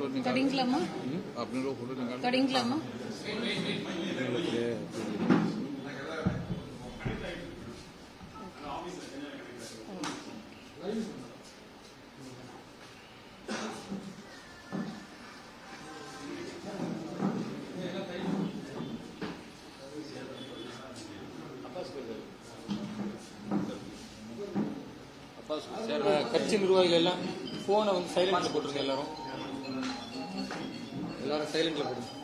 Photo తొడింగ్లమ్మా అప్నే రో கட்சி நிர்வாகிகள் எல்லாம் ஃபோனை வந்து சைலண்டில் போட்டிருங்க எல்லாரும். எல்லாரும் சைலண்ட்ல போடுங்க.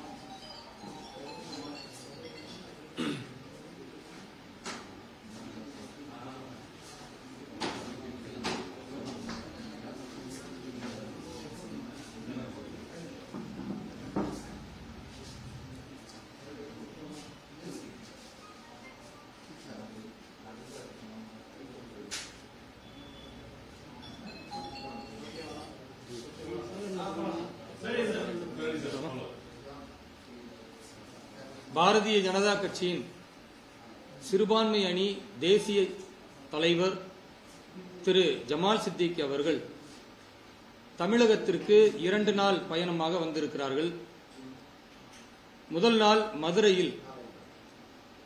பாரதிய ஜனதா கட்சியின் சிறுபான்மை அணி தேசிய தலைவர் திரு ஜமால் சித்திக் அவர்கள் தமிழகத்திற்கு இரண்டு நாள் பயணமாக வந்திருக்கிறார்கள். முதல் நாள் மதுரையில்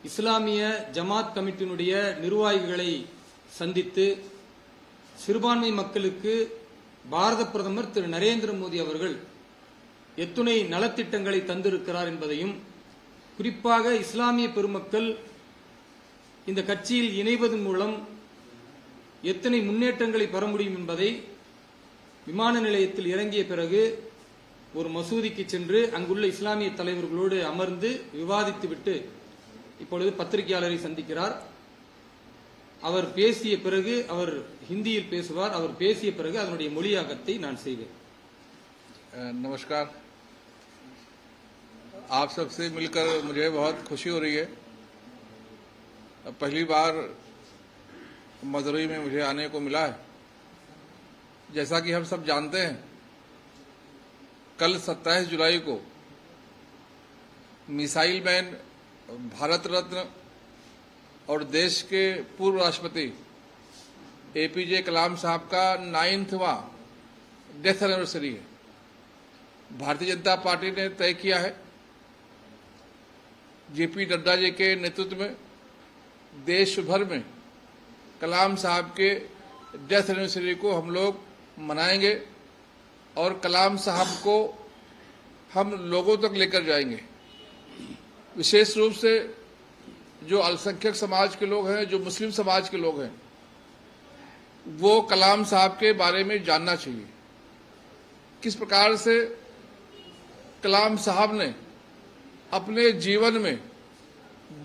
இஸ்லாமிய ஜமாத் கமிட்டியினுடைய நிர்வாகிகளை சந்தித்து சிறுபான்மை மக்களுக்கு பாரத பிரதமர் திரு நரேந்திர மோடி அவர்கள் எத்துணை நலத்திட்டங்களை தந்திருக்கிறார் என்பதையும் குறிப்பாக இஸ்லாமிய பெருமக்கள் இந்த கட்சியில் இணைவதன் மூலம் எத்தனை முன்னேற்றங்களை பெற முடியும் என்பதை விமான நிலையத்தில் இறங்கிய பிறகு ஒரு மசூதிக்கு சென்று அங்குள்ள இஸ்லாமிய தலைவர்களோடு அமர்ந்து விவாதித்துவிட்டு இப்பொழுது பத்திரிகையாளரை சந்திக்கிறார் அவர் பேசிய பிறகு அவர் ஹிந்தியில் பேசுவார் அவர் பேசிய பிறகு அதனுடைய மொழியாக்கத்தை நான் செய்வேன் अ, नमस्कार आप सबसे मिलकर मुझे बहुत खुशी हो रही है। पहली बार मदुरई में मुझे आने को मिला है। जैसा कि हम सब जानते हैं, कल 27 जुलाई को मिसाइल मैन भारत रत्न और देश के पूर्व राष्ट्रपति एपीजे कलाम साहब का नाइन्थवा डेथ एनिवर्सरी है। भारतीय जनता पार्टी ने तय किया है जेपी नड्डा जी के नेतृत्व में, देश भर में कलाम साहब के डेथ एनिवर्सरी को हम लोग मनाएँगे और कलाम साहब को हम लोगों तक लेकर जाएँगे। विशेष रूप से जो अल्पसंख्यक समाज के लोग हैं, जो मुस्लिम समाज के लोग हैं, वो कलाम साहब के बारे में जानना चाहिए। किस प्रकार से कलाम साहब ने अपने जीवन में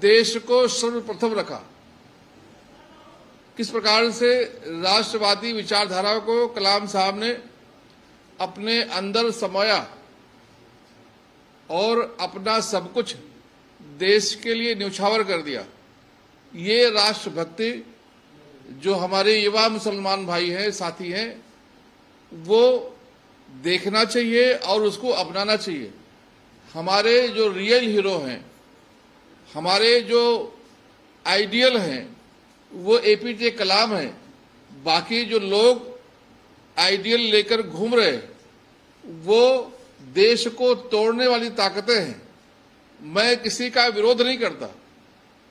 देश को सर्वप्रथम रखा। किस प्रकार से राष्ट्रवादी विचारधारा को कलाम साहब ने अपने अंदर समाया और अपना सब कुछ देश के लिए न्यौछावर कर दिया। ये राष्ट्रभक्ति जो हमारे युवा मुसलमान भाई हैं, साथी हैं, वो देखना चाहिए और उसको अपनाना चाहिए। हमारे जो रियल हीरो हैं, हमारे जो आइडियल हैं, वो एपीजे कलाम हैं। बाकी जो लोग आइडियल लेकर घूम रहे वो देश को तोड़ने वाली ताकतें हैं। मैं किसी का विरोध नहीं करता।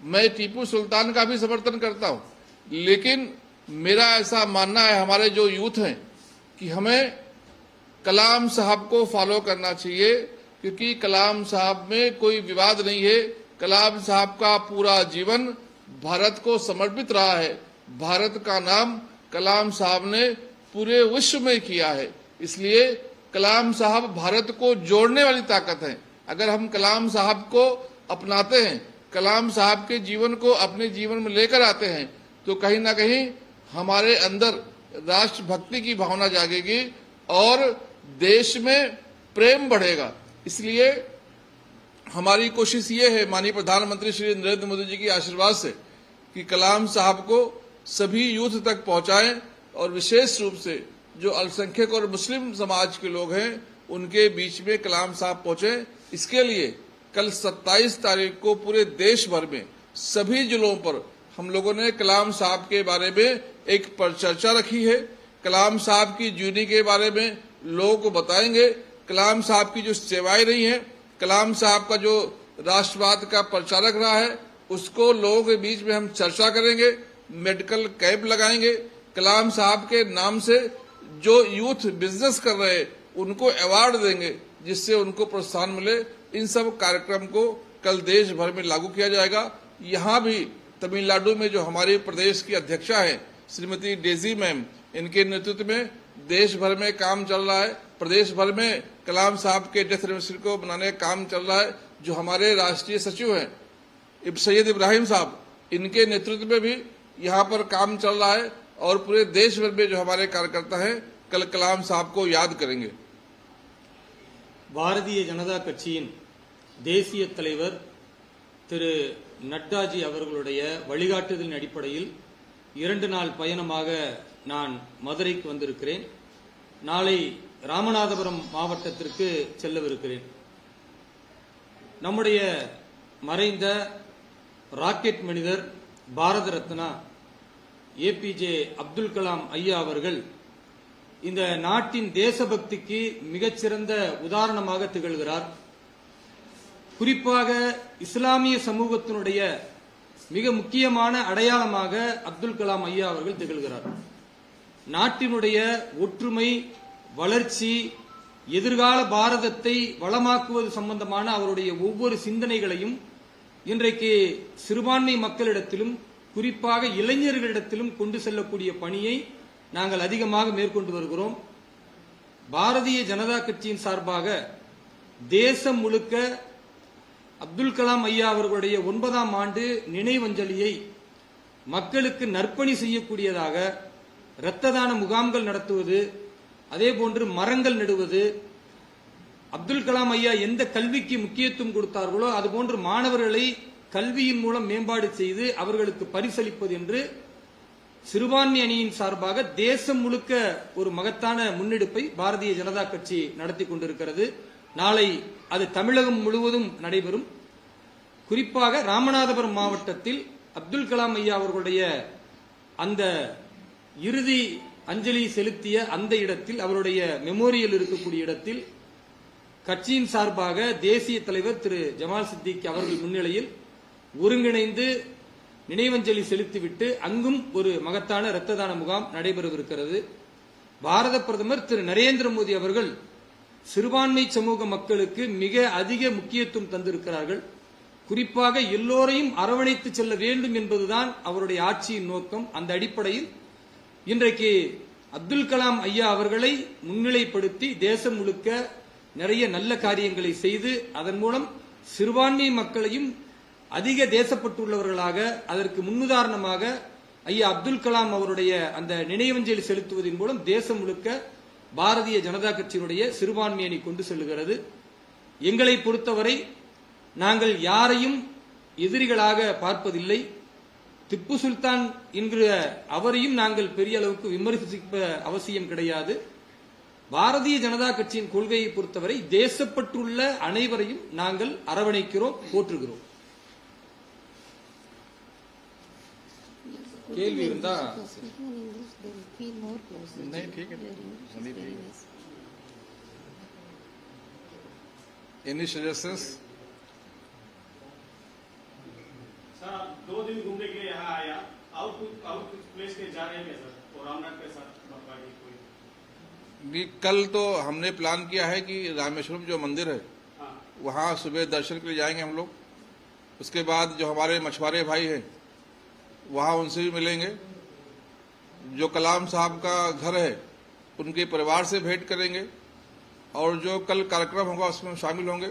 मैं टीपू सुल्तान का भी समर्थन करता हूँ। लेकिन मेरा ऐसा मानना है, हमारे जो यूथ हैं, कि हमें कलाम साहब को फॉलो करना चाहिए। क्योंकि कलाम साहब में कोई विवाद नहीं है। कलाम साहब का पूरा जीवन भारत को समर्पित रहा है। भारत का नाम कलाम साहब ने पूरे विश्व में किया है। इसलिए कलाम साहब भारत को जोड़ने वाली ताकत है। अगर हम कलाम साहब को अपनाते हैं, कलाम साहब के जीवन को अपने जीवन में लेकर आते हैं तो कहीं ना कहीं हमारे अंदर राष्ट्रभक्ति की भावना जागेगी और देश में प्रेम बढ़ेगा। इसलिए हमारी कोशिश ये है, माननीय प्रधानमंत्री श्री नरेंद्र मोदी जी की आशीर्वाद से, कि कलाम साहब को सभी यूथ तक पहुंचाएँ और विशेष रूप से जो अल्पसंख्यक और मुस्लिम समाज के लोग हैं, उनके बीच में कलाम साहब पहुँचे। इसके लिए कल 27 तारीख को पूरे देश भर में सभी जिलों पर हम लोगों ने कलाम साहब के बारे में एक परिचर्चा रखी है। कलाम साहब की जीवनी के बारे में लोगों को बताएँगे। कलाम साहब की जो सेवाएँ रही हैं, कलाम साहब का जो राष्ट्रवाद का प्रचारक रहा है, उसको लोगों के बीच में हम चर्चा करेंगे, मेडिकल कैंप लगाएँगे। कलाम साहब के नाम से जो यूथ बिज़नेस कर रहे उनको अवार्ड देंगे, जिससे उनको प्रोत्साहन मिले। इन सब कार्यक्रम को कल देश भर में लागू किया जाएगा। यहाँ भी तमिलनाडु में जो हमारे प्रदेश की अध्यक्षा है, श्रीमती डेजी मैम, इनके नेतृत्व में देश भर में काम चल रहा है। प्रदेश भर में कलाम साहब के डेथ एनिवर्सरी को मनाने का काम चल रहा है जो हमारे राष्ट्रीय सचिव हैं इब- सैयद इब्राहिम साहब इनके नेतृत्व में भी यहाँ पर काम चल रहा है और पूरे देश भर में जो हमारे कार्यकर्ता हैं कल कलाम साहब को याद करेंगे பாரதிய ஜனதா கட்சியின் தேசிய தலைவர் திரு நட்டாஜி அவர்களுடைய வழிகாட்டுதலின் அடிப்படையில் இரண்டு நாள் பயணமாக நான் மதுரைக்கு வந்திருக்கிறேன் நாளை ராமநாதபுரம் மாவட்டத்திற்கு செல்லவிருக்கிறேன். நம்முடைய மறைந்த ராக்கெட் மனிதர் பாரத ரத்னா ஏபிஜே அப்துல் கலாம் ஐயா அவர்கள் இந்த நாட்டின் தேசபக்திக்கு மிகச்சிறந்த உதாரணமாக திகழ்கிறார். குறிப்பாக இஸ்லாமிய சமூகத்தினுடைய மிக முக்கியமான அடையாளமாக அப்துல் கலாம் ஐயா அவர்கள் திகழ்கிறார். நாட்டினுடைய ஒற்றுமை வளர்ச்சி எதிர்கால பாரதத்தை வளமாக்குவது சம்பந்தமான அவருடைய ஒவ்வொரு சிந்தனைகளையும் இன்றைக்கு சிறுபான்மை மக்களிடத்திலும் குறிப்பாக இளைஞர்களிடத்திலும் கொண்டு செல்லக்கூடிய பணியை நாங்கள் அதிகமாக மேற்கொண்டு வருகிறோம். பாரதிய ஜனதா கட்சியின் சார்பாக தேசம் முழுக்க அப்துல் கலாம் ஐயா அவர்களுடைய ஒன்பதாம் ஆண்டு நினைவஞ்சலியை மக்களுக்கு நற்பணி செய்யக்கூடியதாக இரத்த தான முகாம்கள் நடத்துவது அதே போன்று மரங்கள் நடுவது அப்துல் கலாம் ஐயா எந்த கல்விக்கு முக்கியத்துவம் கொடுத்தார்களோ அதுபோன்று மாணவர்களை கல்வியின் மூலம் மேம்பாடு செய்து அவர்களுக்கு பரிசளிப்பது என்று சிறுபான்மை அணியின் சார்பாக தேசம் முழுக்க ஒரு மகத்தான முன்னெடுப்பை பாரதிய ஜனதா கட்சி நடத்தி கொண்டிருக்கிறது. நாளை அது தமிழகம் முழுவதும் நடைபெறும். குறிப்பாக ராமநாதபுரம் மாவட்டத்தில் அப்துல் கலாம் ஐயா அவர்களுடைய அந்த இறுதி அஞ்சலி செலுத்திய அந்த இடத்தில் அவருடைய மெமோரியல் இருக்கக்கூடிய இடத்தில் கட்சியின் சார்பாக தேசிய தலைவர் திரு. ஜமால் சித்திக் அவர்கள் முன்னிலையில் ஒருங்கிணைந்து நினைவஞ்சலி செலுத்திவிட்டு அங்கும் ஒரு மகத்தான இரத்த தான முகாம் நடைபெறவிருக்கிறது. பாரத பிரதமர் திரு. நரேந்திர மோடி அவர்கள் சிறுபான்மை சமூக மக்களுக்கு மிக அதிக முக்கியத்துவம் தந்திருக்கிறார்கள். குறிப்பாக எல்லோரையும் அரவணைத்து செல்ல வேண்டும் என்பதுதான் அவருடைய ஆட்சியின் நோக்கம். அந்த அடிப்படையில் இன்றைக்கு அப்துல் கலாம் ஐயா அவர்களை முன்னிலைப்படுத்தி தேசம் முழுக்க நிறைய நல்ல காரியங்களை செய்து அதன் மூலம் சிறுபான்மை மக்களையும் அதிக தேசப்பட்டுள்ளவர்களாக அதற்கு முன்னுதாரணமாக ஐயா அப்துல் கலாம் அவருடைய அந்த நினைவஞ்சலி செலுத்துவதன் மூலம் தேசம் முழுக்க பாரதிய ஜனதா கட்சியினுடைய சிறுபான்மை அணி கொண்டு செல்கிறது. எங்களை பொறுத்தவரை நாங்கள் யாரையும் எதிரிகளாக பார்ப்பதில்லை. திப்பு சுல்தான் என்கிற அவரையும் நாங்கள் பெரிய அளவுக்கு விமர்சிக்க அவசியம் கிடையாது. பாரதிய ஜனதா கட்சியின் கொள்கையை பொறுத்தவரை தேசப்பற்றுள்ள அனைவரையும் நாங்கள் அரவணைக்கிறோம் போற்றுகிறோம். கேள்வி இருந்தா Speaking in के जा रहे हैं सर और रामनाथ के साथ बर्फबारी कोई। भी कल तो हमने प्लान किया है कि रामेश्वरम जो मंदिर है हाँ। वहाँ सुबह दर्शन के लिए जाएँगे हम लोग। उसके बाद जो हमारे मछुआरे भाई हैं वहाँ उनसे भी मिलेंगे। जो कलाम साहब का घर है उनके परिवार से भेंट करेंगे। और जो कल कार्यक्रम होगा उसमें शामिल होंगे।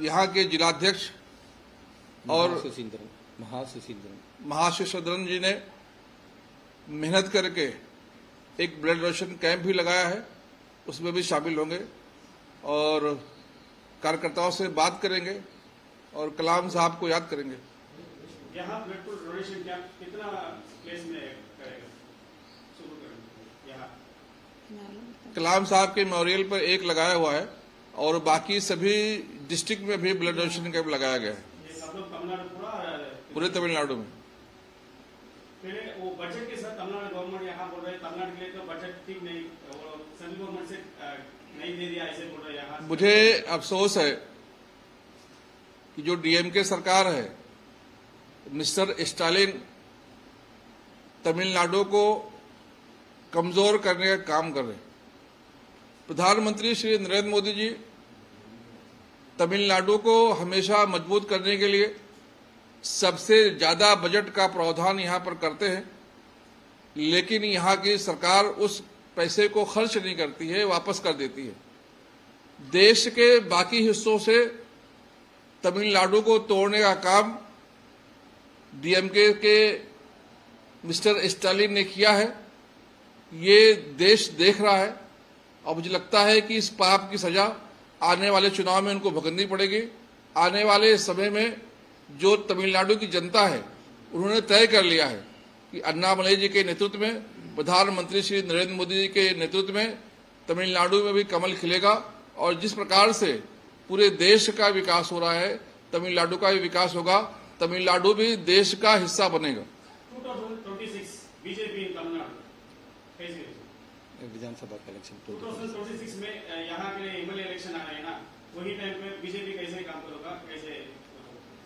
यहाँ के जिलाध्यक्ष और महासुशींद्रन महासुशींद्रन महाशिव सदरन जी ने मेहनत करके एक ब्लड डोनेशन कैंप भी लगाया है उसमें भी शामिल होंगे और कार्यकर्ताओं से बात करेंगे और कलाम साहब को याद करेंगे। यहाँ ब्लड डोनेशन कैंप कितना प्लेस में करेगा? शुरू करेंगे यहाँ। कलाम साहब के मेमोरियल पर एक लगाया हुआ है और बाकी सभी डिस्ट्रिक्ट में भी ब्लड डोनेशन कैंप लगाया गया है। पूरे तमिलनाडु में। फिर वो बजट के साथ तमिलनाडु गवर्नमेंट यहाँ बोल रहे हैं, तमिलनाडु के लिए तो बजट ठीक नहीं, वो गवर्नमेंट से नहीं दे दिया, ऐसे बोल रहे हैं यहाँ मुझे अफसोस है कि जो डीएमके सरकार है, मिस्टर स्टालिन तमिलनाडु को कमज़ोर करने का काम कर रहे हैं। प्रधानमंत्री श्री नरेंद्र मोदी जी, तमिलनाडु को हमेशा मज़बूत करने के लिए सबसे ज़्यादा बजट का प्रावधान यहाँ पर करते हैं, लेकिन यहाँ की सरकार उस पैसे को खर्च नहीं करती है, वापस कर देती है। देश के बाकी हिस्सों से तमिलनाडु को तोड़ने का काम डीएमके के मिस्टर स्टालिन ने किया है। ये देश देख रहा है। और मुझे लगता है कि इस पाप की सजा आने वाले चुनाव में उनको भुगतनी पड़ेगी। आने वाले समय में जो तमिलनाडु की जनता है उन्होंने तय कर लिया है कि अन्नामलई जी के नेतृत्व में प्रधानमंत्री श्री नरेंद्र मोदी जी के नेतृत्व में तमिलनाडु में भी कमल खिलेगा और जिस प्रकार से पूरे देश का विकास हो रहा है तमिलनाडु का भी विकास होगा तमिलनाडु भी देश का हिस्सा बनेगा। 2026 बीजेपी इन तमिलनाडु। कैसे विधानसभा का इलेक्शन 2026 में यहाँ के एमएलए इलेक्शन आ रहे हैं ना वही टाइम पे बीजेपी कैसे काम करेगा कैसे